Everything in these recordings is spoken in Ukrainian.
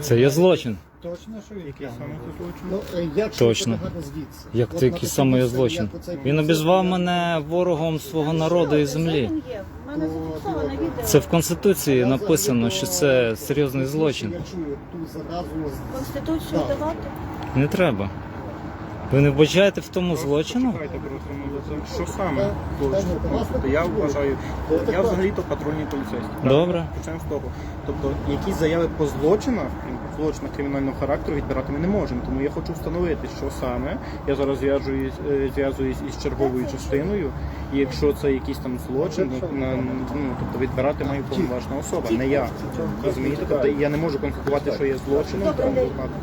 Це є злочин. Точно, що Який саме це злочин? Ну, е, як Точно. звідси? Як От ти, який саме є місці, злочин? як оцей Він обізвав я- мене ворогом свого народу і землі. Він є. В мене зафіксовано відео. Це в конституції написано, що це серйозний злочин. Я чую ту заразу з Конституцію давати. Не треба. Ви не вбачаєте в тому злочину? Почекайте, ну, що саме злочин? Тобто я вважаю, я взагалі-то патрульний поліцейський. Добре. Почнемо з того. Тобто якісь заяви по злочинах, злочинах кримінального характеру відбирати ми не можемо. Тому я хочу встановити, що саме. Я зараз зв'яжуюсь, е, зв'язуюсь із черговою частиною, і якщо це якийсь там злочин, ну, на- ну, тобто відбирати має повноважна особа, не я. Розумієте? Тобто я не можу констатувати, що є злочином тому випадку.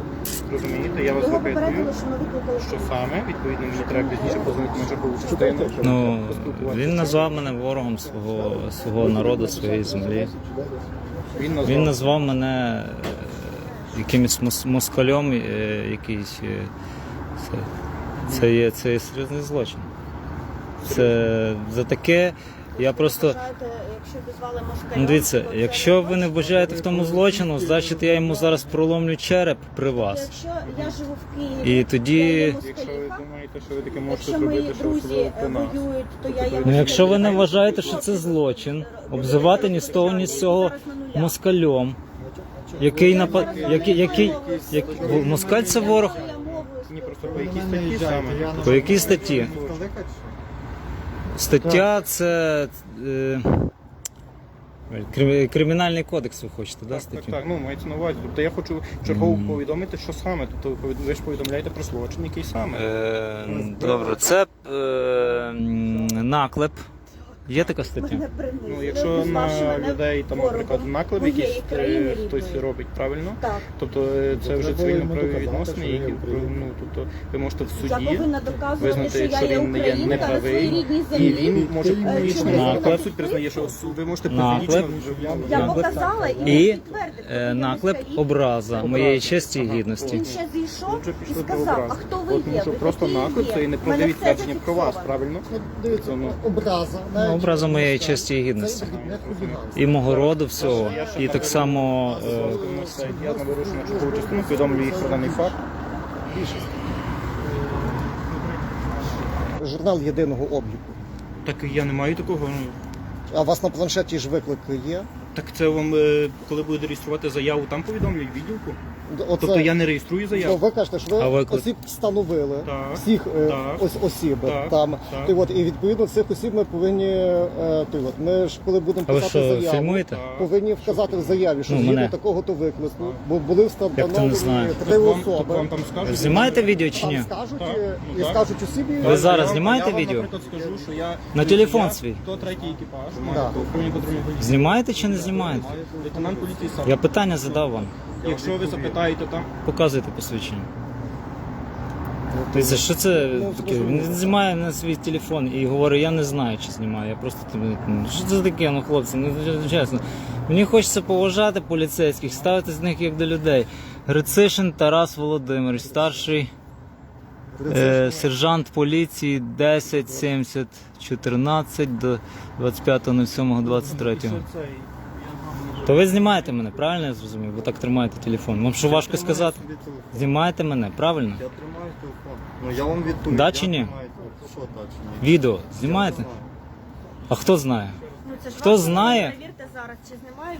Розумієте? Я вас Його що ми викликали. Що саме, відповідно, мені треба пізніше позвонити на чергову частину. Ну поспілкуватися. він назвав мене ворогом свого свого народу, своєї землі. Він назвав. Він назвав мене е, якимось мос- москалем, е, якийсь. е, Це, це, є, це є серйозний злочин. Це за таке. Я просто. Якщо дозвали москалям, Ну, дивіться, якщо ви не вважаєте в тому злочину, значить я йому зараз проломлю череп при вас. Якщо я живу в Києві, І тоді- Якщо ви думаєте, що ви таке можете якщо мої зробити, що друзі е, воюють, то я Ну, якщо ви не вважаєте, що це злочин, обзивати ні з того, ні з цього москальом, який напад, який, який, як... москаль це ворог. Ні, просто по якій статті саме. По якій статті? Стаття це е, крим- кримінальний кодекс, ви хочете, да, Так, так, статтю? так, ну мається на увазі. Тобто я хочу чергово повідомити, що саме. Тобто ви ж повідомляєте про злочин, який саме. Е, добре, це е, м, наклеп. Є така стаття? Ну, якщо на людей там, наприклад, наклеп якийсь е, хтось робить, правильно? Так. Тобто е, це вже Треба цивільно-правові доказати, відносини, що які він ну, тобто ви можете в Я суді повинна доказувати, визнати, що я якщо є він не є українка на своїй неправий, рідній і землі. він може публічно чому? наклеп суд признає, що ви можете Наклеп. публічно Я показала і, І він е, наклеп образа моєї честі і гідності. Він ще зійшов Вже і пішли сказав, а хто ви От, тому є? що Ви просто такі наклеп є. це і неправдиві мене все твердження про вас, зафіксовано. правильно? Ну, дивіться, Ну, образа. Ну, навіть образа моєї честі і гідності. І мого роду всього. І так само Я на вирушення чергову частину повідомлю їх про даний факт. Журнал єдиного обліку. Так я не маю такого. ну, А у вас на планшеті ж виклик є? Так це вам, е, коли будете реєструвати заяву, там повідомлять відділку? Оце, Тобто я не реєструю Ну, заяву? ви кажете, що А ви виклик? осіб встановили Так, всіх е, так, ось осіб так, там. так. Ти от і відповідно цих осіб ми повинні. Е, ти от ми ж коли будемо а ви писати що, заяву, фільмуєте? Так. повинні вказати в заяві, що Ну, згідно мене. такого то виклику, бо були Як то не встановлені знаю? три Так вам, так особи. вам там скажуть? Знімаєте відео чи Там скажуть Так, е, ну і так. скажуть осібі. Ви зараз Я знімаєте я вам, відео? наприклад, скажу, що я... На телефон я свій? 103 екіпаж, Да. поліції. Знімаєте чи не знімаєте? Лейтенант поліції сам. Я питання задав вам. Якщо ви запитаєте там, Показуйте посвідчення. Дивіться, що це таке? Він знімає на свій телефон і говорить, я не знаю, чи знімає. Я просто тобі. ну, Що це таке, ну хлопці, ну чесно. Мені хочеться поважати поліцейських, ставити з них як до людей. Грицишин Тарас Володимирович, старший е, сержант поліції 10 70 14 до 25.07.23. То ви знімаєте мене, правильно я зрозумів? Ви так тримаєте телефон. Вам що важко сказати? Знімаєте мене, правильно? Я тримаю телефон. Ну я вам відповідь. Да я чи ні? тримаю телефон. Що так чи ні? Відео знімаєте? А хто знає? Ну, це ж Хто вас знає? Перевірте зараз, чи знімають.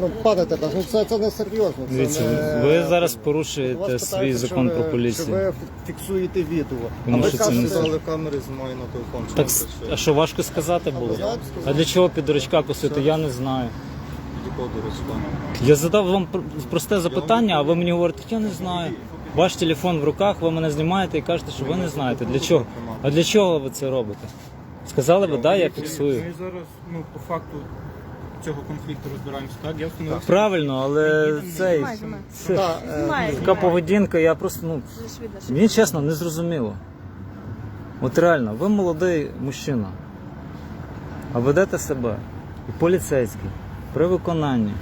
Ну, пане Тетас, ну це, це не серйозно. Це Дивіться, не... ви зараз Вас порушуєте питають, свій чи закон ви- про Чи поліцію. ви фіксуєте відео? Тому а ви що це не кажете, Сказали камери знімаю на телефон. Так, с- а що важко сказати було? А для чого під дурачка косити? Я не знаю. Якого дурачка? Я задав вам просте запитання, а ви мені говорите, я не знаю. Ваш телефон в руках, ви мене знімаєте і кажете, що ви не знаєте. Для чого? А для чого ви це робите? Сказали би, да, я фіксую. Ми зараз ну, по факту цього конфлікту розбираємося, так? Я встановив. Правильно, але цей Знімай, знімай. це, Так, е, Знімає, така поведінка, я просто ну Це видно, що мені чесно не зрозуміло. От реально, ви молодий мужчина, а ведете себе і поліцейський при виконанні